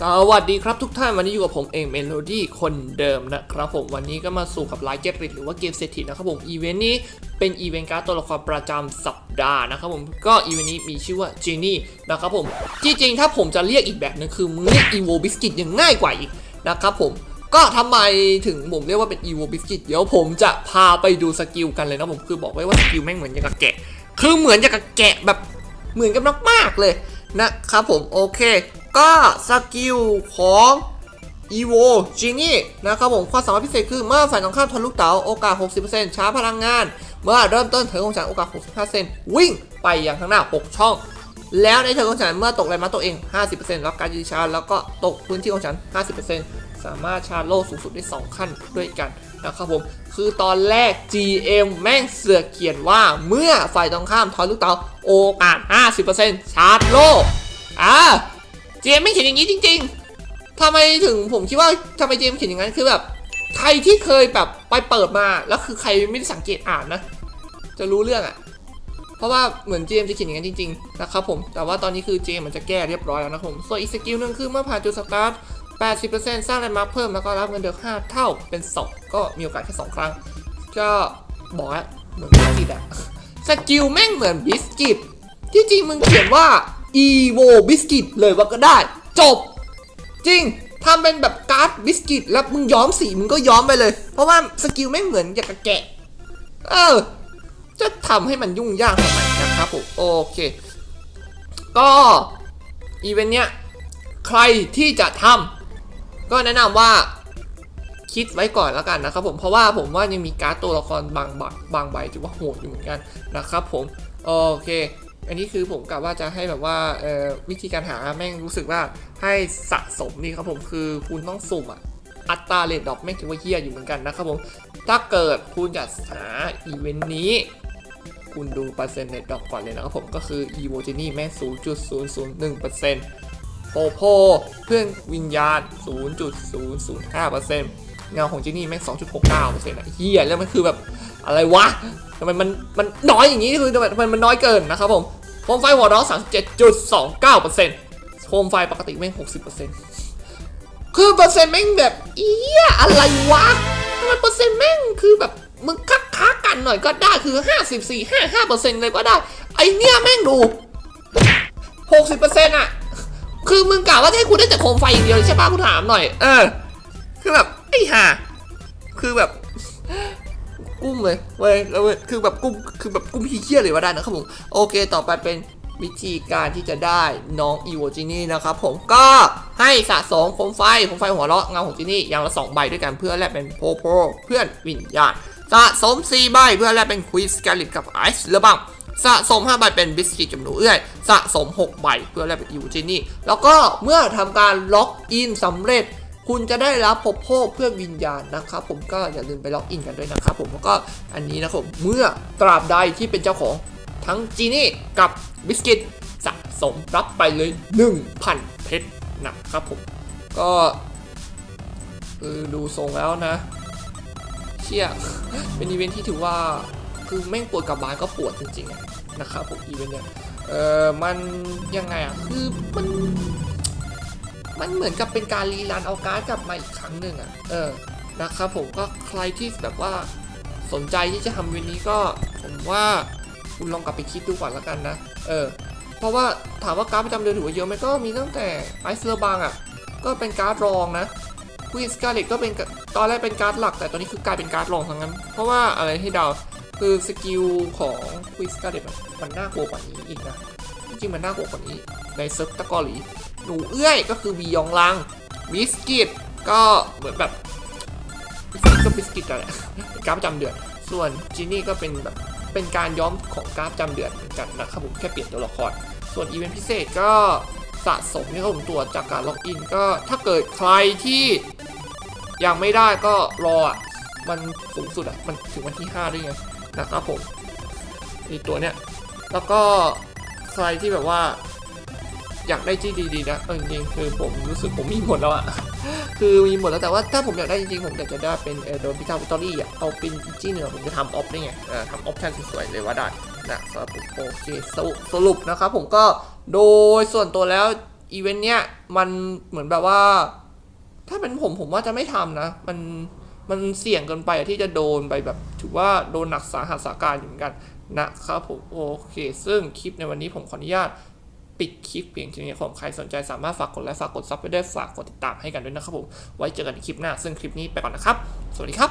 สวัสดีครับทุกท่านวันนี้อยู่กับผมเองเมโลดี้คนเดิมนะครับผมวันนี้ก็มาสู่กับไลฟ์เกตริดหรือว่าเกมเศรษฐีนะครับผมอีเวนต์นี้เป็นอีเวนต์การ์ดตัวละครประจำสัปดาห์นะครับผมก็อีเวนต์นี้มีชื่อว่าจีนี่นะครับผมจริงๆถ้าผมจะเรียกอีกแบบนึงคือมึงเรียกอีโวบิสกิตยังง่ายกว่าอีกนะครับผมก็ทำไมถึงผมเรียกว่าเป็นอีโวบิสกิตเดี๋ยวผมจะพาไปดูสกิลกันเลยนะผมคือบอกไว้ว่าสกิลแม่งเหมือนอย่างกับแกะ คือเหมือนอย่างกับแกะแบบเหมือนกันมากๆเลยนะครับผมโอเค ก็สกิลของ evo genie นะครับผมความสามารถพิเศษคือเมื่อฝ่ายตรงข้ามทะลุเต๋าโอกาส 60%ช้าพลังงาน เมื่อเริ่มต้นเทิร์นของฉันโอกาส 65%วิ่งไปอย่างข้างหน้า 6 ช่อง แล้วในเทิร์นของฉันเมื่อตกแรงม้าตัวเอง 50%รับการยืนชาร์แล้วก็ตกพื้นที่ของฉัน 50%สามารถชาร์จโล่สูงสุดได้ 2 ขั้นด้วยกันนะครับผม คือตอนแรก GM แม่งเสือกเขียนว่าเมื่อฝ่ายตรงข้ามทอยลูกเต๋าโอกาส 50%ชาร์จโลอ่า GM ไม่เขียนอย่างนี้จริง ๆทำไมถึงผมคิดว่าทำไม GM เขียนอย่างนั้นคือแบบใครที่เคยแบบไปเปิดมาแล้วคือใครไม่ได้สังเกตอ่านนะ จะรู้เรื่องอะ่ะ เพราะว่าเหมือน GM จะเขียนอย่างนั้นจริงๆนะครับผม แต่ว่าตอนนี้คือ GM มันจะแก้เรียบร้อยแล้วนะผม ส่วนอีกสกิลหนึงคือเมื่อผ่านจุดสตาร์ท80%สร้างแลนด์มาร์คเพิ่มแล้วก็รับเงินเดือน5เท่าเป็น 2 ก็มีโอกาสแค่2ครั้ง ก็บอกว่าเหมือนบิสกิตอะสกิลแม่งเหมือนบิสกิตที่จริงมึงเขียนว่า evo biscuit เลยว่าก็ได้ จบ จริงทำเป็นแบบการ์ดบิสกิตแล้วมึงย้อมสีมึงก็ย้อมไปเลย เพราะว่าสกิลไม่เหมือนอย่างกับแกะ เออ จะทำให้มันยุ่งยากทำไมนะครับผมโอเค ก็อีเวนต์เนี้ยใครที่จะทำก็แนะนำว่าคิดไว้ก่อนแล้วกันนะครับผมเพราะว่าผมว่ายังมีการ์ดตัวละครบางบักบางใบที่ว่าโหดอยู่เหมือนกันนะครับผมโอเค อันนี้คือผมกะว่าจะให้แบบว่าวิธีการหาแม่งรู้สึกว่าให้สะสมนี่ครับผมคือคุณต้องสุ่มอะอัตราเรทดอกแม่งถือว่าเฮี้ยอยู่เหมือนกันนะครับผม ถ้าเกิดคุณจะหาอีเวนต์นี้ คุณดูเปอร์เซ็นต์เรทดอกก่อนเลยนะครับผมก็คือ e v o g e n y แม่ง0.001%โพโพเพื่อนวิญญาณ 0.005%เงาของจินี่แม่ง2.69%อะเฮียแล้วมันคือแบบ อะไรวะทำไมมันมันน้อยอย่างนี้คือทำไมมันน้อยเกินนะครับผมโคมไฟหัวร้อน37.29%โคมไฟปกติแม่ง60%คือเปอร์เซ็นต์แม่งแบบเอียอะไรวะทำไมเปอร์เซ็นต์แม่งคือแบบมึงคักค้ากันหน่อยก็ได้คือ 54 55เปอร์เซ็นต์เลยก็ได้ ไอเนี้ยแม่งดู 60เปอร์เซ็นต์อะคือมึงกล่าวว่าจะให้กูได้แต่โคมไฟอย่างเดียวใช่ป่ะกูถามหน่อย เออ คือแบบไอ้ห่าคือแบบ กุ้มเลยเว้ยแล้วเว้ยคือแบบกุ้มคือแบบกุ้มเฮี้ยเลยว่าได้นะครับผมโอเค ต่อไปเป็นวิธีการที่จะได้น้องอีโวจินี่นะครับผมก็ให้สะสมโคมไฟโคมไฟหัวเราะเงาของจินี่อย่างละสองใบด้วยกันเพื่อแลกเป็นโพโพเพื่อนวิญญาณสะสม4ใบเพื่อแลกเป็นควีสกลิตกับไอซ์เลบังสะสม5ใบเป็นบิสกิตกับหนูเอื้อยสะสม 6 ใบเพื่อแลกเป็นอีโวจินี่แล้วก็เมื่อทำการล็อกอินสำเร็จ คุณจะได้รับพบโภเพื่อวิญญาณนะครับ ผมก็อย่าลืมไปล็อกอินกันด้วยนะครับ ผมแล้วก็อันนี้นะครับเมื่อตราบใดที่เป็นเจ้าของทั้งจีนี่กับบิสกิตสะสมรับไปเลย 1,000 เพชรนะครับผม ก็คือดูทรงแล้วนะ เชี่ย เป็นอีเวนท์ที่ถือว่าคือแม่งปวดกับบานก็ปวดจริงๆนะครับผมอีเวนต์เนี่ยเออมันยังไงอะ คือมัน มันเหมือนกับเป็นการรีรันเอาการ์ดกลับมาอีกครั้งหนึ่งอะ เออ นะครับผมก็ใครที่แบบว่าสนใจที่จะทำเวนนี้ก็ผมว่าคุณลองกลับไปคิดดูก่อนละกันนะ เออ เพราะว่าถามว่าการ์ดประจำเดือนถือว่าเยอะไหมก็มีตั้งแต่ไอซ์เลอร์บางอะ ก็เป็นการ์ดรองนะควีนสกาเลตก็เป็นตอนแรกเป็นการ์ดหลัก แต่ตอนนี้คือกลายเป็นการ์ดรองทั้งนั้น เพราะว่าอะไรให้เดาคือสกิลของควีนสกาเลตมันน่ากลัวกว่านี้อีกนะจริงมันน่ากลัวกว่านี้ในเซิร์ฟตะกอหลี หนูเอื้อยก็คือบียองลังบิสกิตก็เหมือนแบบบิสกิตก็บิสกิตกันแหละกร์ดประจำเดือนส่วนจีนี่ก็เป็นแบบเป็นการย้อมของกร์ดประจำเดือนเหมือนกันนะครับผมแค่เปลี่ยนตัวละคร ส่วนอีเวนต์พิเศษก็สะสมให้ผมตัวจากการล็อกอินก็ถ้าเกิดใครที่ยังไม่ได้ก็รออะมันสูงสุดอะมันถึงวันที่ 5 ด้วยไงนะครับผมอีตัวเนี้ยแล้วก็ใครที่แบบว่า อยากได้ที่ดีๆนะเออจริงๆคือผมรู้สึกผมมีหมดแล้วอะคือมีหมดแล้วแต่ว่าถ้าผมอยากได้จริงๆผมอยากจะได้เป็นเออโดนพิทาวิตอรี่อะเอาเป็นอีจี้เนื้อผมจะทำออฟได้ไงเออทำออปชั่นสวยๆเลยว่าได้นะครับผมโอเคสรุปนะครับผมก็โดยส่วนตัวแล้วอีเวนต์เนี้ยมันเหมือนแบบว่า ถ้าเป็นผมผมว่าจะไม่ทำนะ มันมันเสี่ยงเกินไปที่จะโดนไปแบบ ถือว่าโดนหนักสาหัสสาการอยู่เหมือนกันนะครับผมโอเค ซึ่งคลิปในวันนี้ผมขออนุญาต ปิดคลิปเพียงเท่านี้ผมใครสนใจสามารถฝากกดไลค์ฝากกดซับไปด้วยฝากกดติดตามให้กันด้วยนะครับผมไว้เจอกันในคลิปหน้าซึ่งคลิปนี้ไปก่อนนะครับ สวัสดีครับ